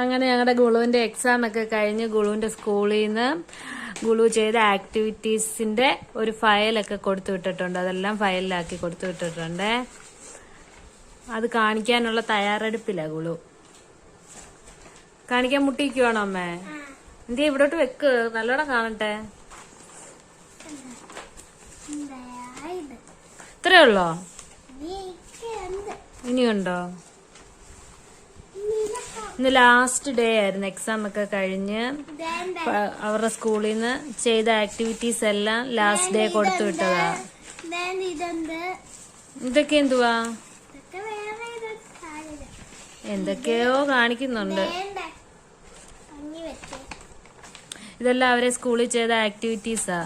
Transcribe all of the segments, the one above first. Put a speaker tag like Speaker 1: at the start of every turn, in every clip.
Speaker 1: അങ്ങനെ ഞങ്ങളുടെ ഗുളുവിന്റെ എക്സാം ഒക്കെ കഴിഞ്ഞ് ഗുളുവിന്റെ സ്കൂളിൽ നിന്ന് ഗുളു ചെയ്ത ആക്ടിവിറ്റീസിന്റെ ഒരു ഫയലൊക്കെ കൊടുത്തു വിട്ടിട്ടുണ്ട്. അതെല്ലാം ഫയലിലാക്കി കൊടുത്തു വിട്ടിട്ടുണ്ട്. അത് കാണിക്കാനുള്ള തയ്യാറെടുപ്പില്ല ഗുളു. കാണിക്കാൻ മുട്ടിക്കുവാണോ അമ്മേ? എന്തേ ഇവിടോട്ട് വെക്ക്. നല്ലോണം കാണട്ടെ.
Speaker 2: ഇത്രയുള്ളോ
Speaker 1: ഇത്രേ ഉള്ളോ? ഇനിയുണ്ടോ? ഇന്ന് ലാസ്റ്റ് ഡേ ആയിരുന്നു. എക്സാം ഒക്കെ കഴിഞ്ഞ് അവരുടെ സ്കൂളിൽ നിന്ന് ചെയ്ത ആക്ടിവിറ്റീസ് എല്ലാം ലാസ്റ്റ് ഡേ കൊടുത്തു വിട്ടതാ. ഇതൊക്കെ എന്തുവാ? എന്തൊക്കെയോ കാണിക്കുന്നുണ്ട്. ഇതെല്ലാം അവരെ സ്കൂളിൽ ചെയ്ത ആക്ടിവിറ്റീസാ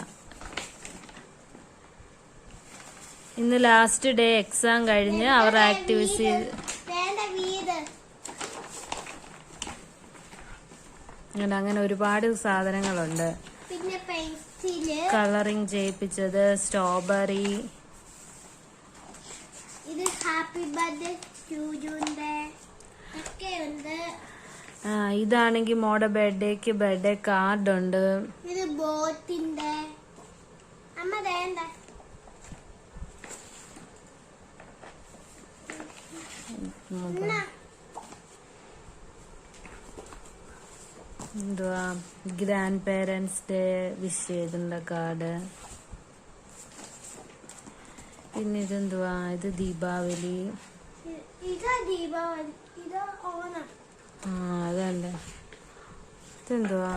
Speaker 1: ഇന്ന് ലാസ്റ്റ് ഡേ എക്സാം കഴിഞ്ഞ് അവരുടെ ആക്ടിവിറ്റി
Speaker 2: വേണ്ട വീട്
Speaker 1: അങ്ങനെ അങ്ങനെ ഒരുപാട് സാധനങ്ങളുണ്ട്.
Speaker 2: പിന്നെ പെൻസിൽ.
Speaker 1: കളറിങ് ചെയ്യിപ്പിച്ചത് സ്ട്രോബെറി.
Speaker 2: ഇത് ഹാപ്പി ബർത്ത്ഡേ ചൂജുണ്ട് ഒക്കെ ഉണ്ട്
Speaker 1: ആ ഇതാണെങ്കിൽ മോടെ ബർത്ത്ഡേക്ക് ബർത്ത്ഡേ കാർഡ് ഉണ്ട്
Speaker 2: ഇത് ബോട്ടിന്റെ. അമ്മ വേണ്ട
Speaker 1: എന്തുവാ? ഗ്രാൻഡ് പേരൻസ് ഡേ വിഷ് ചെയ്തിട്ടുള്ള കാർഡ്? പിന്നെ ഇതെന്തുവാ? ഇത് ദീപാവലി. ആ അതല്ലേ. ഇതെന്തുവാ?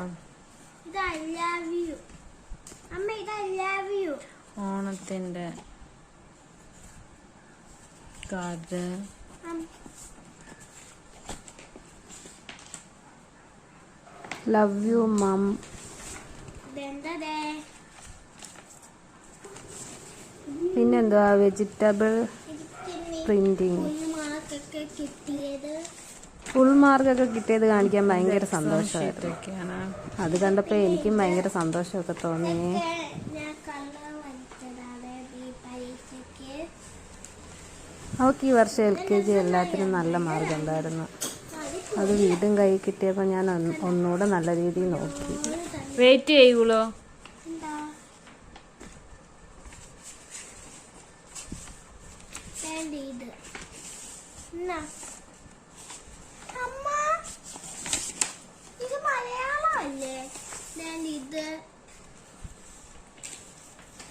Speaker 1: ഓണത്തിന്റെ കാർഡ്. ലവ് യു മം
Speaker 2: പിന്നെന്താ
Speaker 1: പിന്നെന്തുവാ? വെജിറ്റബിൾ പ്രിന്റിങ് ഫുൾ മാർക്കൊക്കെ കിട്ടിയത്. കാണിക്കാൻ ഭയങ്കര സന്തോഷമായിരുന്നു. അത് കണ്ടപ്പോ എനിക്കും ഭയങ്കര സന്തോഷമൊക്കെ തോന്നി. അവൾക്ക് ഈ വർഷം എൽ കെ ജി എല്ലാത്തിനും നല്ല മാർഗം ഉണ്ടായിരുന്നു. അത് വീണ്ടും കൈ കിട്ടിയപ്പോൾ ഞാൻ ഒന്ന് ഒന്നുകൂടെ നല്ല രീതിയിൽ നോക്കി. വെയിറ്റ് ചെയ്യുള്ളൂ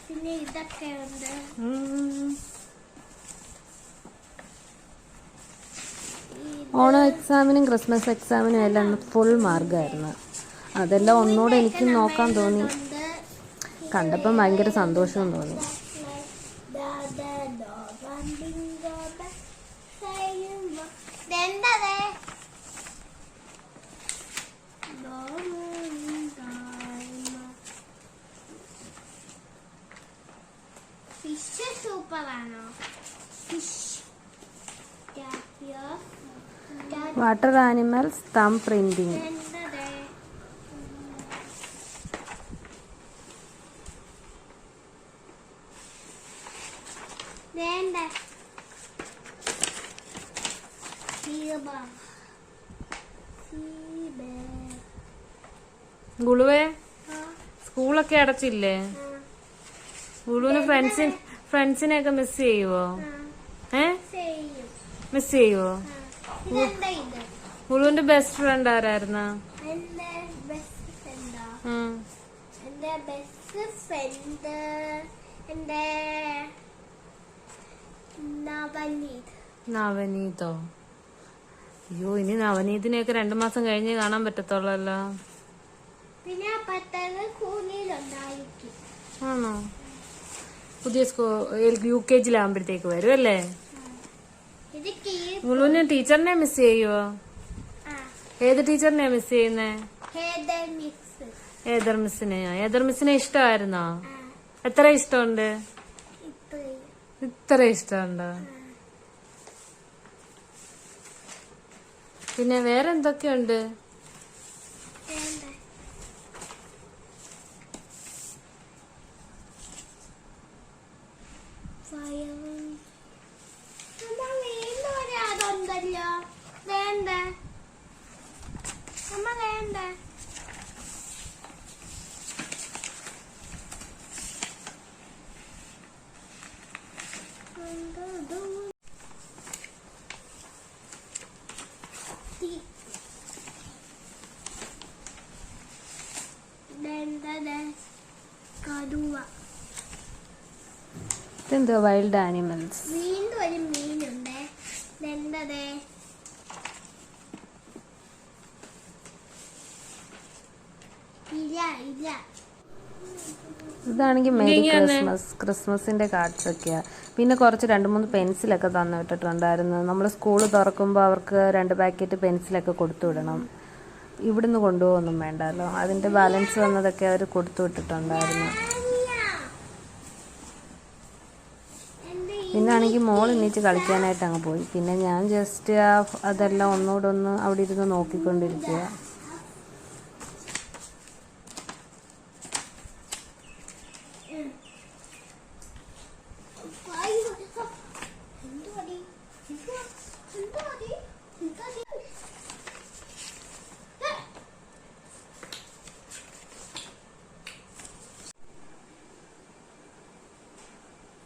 Speaker 2: പിന്നെ ഇതൊക്കെ ഉണ്ട്.
Speaker 1: ഓണം എക്സാമിനും ക്രിസ്മസ് എക്സാമിനും എല്ലാം ഫുൾ മാർഗമായിരുന്നു അതെല്ലാം ഒന്നുകൂടെ എനിക്ക് നോക്കാൻ തോന്നി. കണ്ടപ്പം ഭയങ്കര സന്തോഷവും തോന്നി. വാട്ടർ ആനിമൽസ് തം പ്രിന്റിങ് ഗുളുവേ സ്കൂളൊക്കെ അടച്ചില്ലേ? ഗുളുവിന് ഫ്രണ്ട്സിന് ഫ്രണ്ട്സിനെയൊക്കെ മിസ് ചെയ്യുവോ? ഏ? മിസ് ചെയ്യുവോ?
Speaker 2: ഇത്
Speaker 1: ബെസ്റ്റ് ഫ്രണ്ട് ആരായിരുന്ന?
Speaker 2: എന്റെ ബെസ്റ്റ് ഫ്രണ്ടാ എന്റെ ബെസ്റ്റ് ഫ്രണ്ട് എന്റെ നവനീത്.
Speaker 1: നവനീതോ? അയ്യോ ഇനി നവനീതിനെയൊക്കെ രണ്ടു മാസം കഴിഞ്ഞ് കാണാൻ പറ്റത്തുള്ളല്ലോ.
Speaker 2: പിന്നെ പത്തത് കൂലിയിലുണ്ടായിരിക്കും
Speaker 1: ആണോ? പുതിയ സ്കൂ യു കെ ജിയിലാകുമ്പോഴത്തേക്ക് വരും അല്ലേ
Speaker 2: ഇത് കീ-
Speaker 1: ഗുളുവിന് ടീച്ചറിനെ മിസ് ചെയ്യുവോ? ഏത് ടീച്ചറിനെ മിസ് ചെയ്യുന്നേ? ഏതർ മിസ്സിനെയോ ഏതർ മിസ്സിനെ ഇഷ്ടമായിരുന്നോ? എത്ര ഇഷ്ടമുണ്ട്? ഇത്ര ഇഷ്ടമുണ്ടോ? പിന്നെ വേറെ
Speaker 2: അമ്മ വേണ്ട
Speaker 3: ഇതെന്തോ വൈൽഡ് ആനിമൽസ്
Speaker 2: വീണ്ടും ഒരു മീനുണ്ട്. എന്താ
Speaker 3: ഇതാണെങ്കിൽ മെരി ക്രിസ്മസ് ക്രിസ്മസിന്റെ കാർഡ്സ് ഒക്കെയാ പിന്നെ കുറച്ച് രണ്ട് മൂന്ന് പെൻസിലൊക്കെ തന്നു വിട്ടിട്ടുണ്ടായിരുന്നു. നമ്മൾ സ്കൂൾ തുറക്കുമ്പോൾ അവർക്ക് രണ്ട് പാക്കറ്റ് പെൻസിലൊക്കെ കൊടുത്തു വിടണം. ഇവിടുന്ന് കൊണ്ടുപോകൊന്നും വേണ്ടല്ലോ. അതിന്റെ ബാലൻസ് വന്നതൊക്കെ അവർ കൊടുത്തു വിട്ടിട്ടുണ്ടായിരുന്നു. പിന്നെ ആണെങ്കിൽ മോൾ എണീച്ച് കളിക്കാനായിട്ട് അങ്ങ് പോയി. പിന്നെ ഞാൻ ജസ്റ്റ് അതെല്ലാം ഒന്നുകൂടെ ഒന്ന് അവിടെ ഇരുന്ന് നോക്കിക്കൊണ്ടിരിക്കുക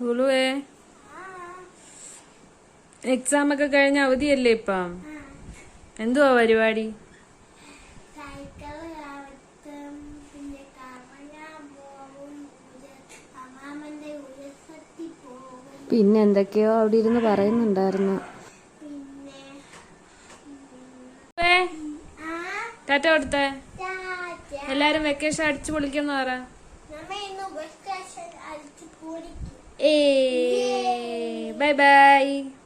Speaker 3: ഗുളുവേ. എക്സാം ഒക്കെ കഴിഞ്ഞ അവധിയല്ലേ ഇപ്പം? എന്തുവാ പരിപാടി?
Speaker 2: പിന്നെ
Speaker 3: എന്തൊക്കെയോ അവിടെ ഇരുന്ന് പറയുന്നുണ്ടായിരുന്നു. ടാറ്റ കൊടുത്തേ.
Speaker 2: ടാറ്റ
Speaker 3: എല്ലാരും വെക്കേഷൻ അടിച്ചു പൊളിക്കുന്ന പറ
Speaker 2: നമ്മ ഇന്ന് വെക്കേഷൻ അടിച്ചു പൊളിക്കും
Speaker 3: ഏ ബൈ ബൈ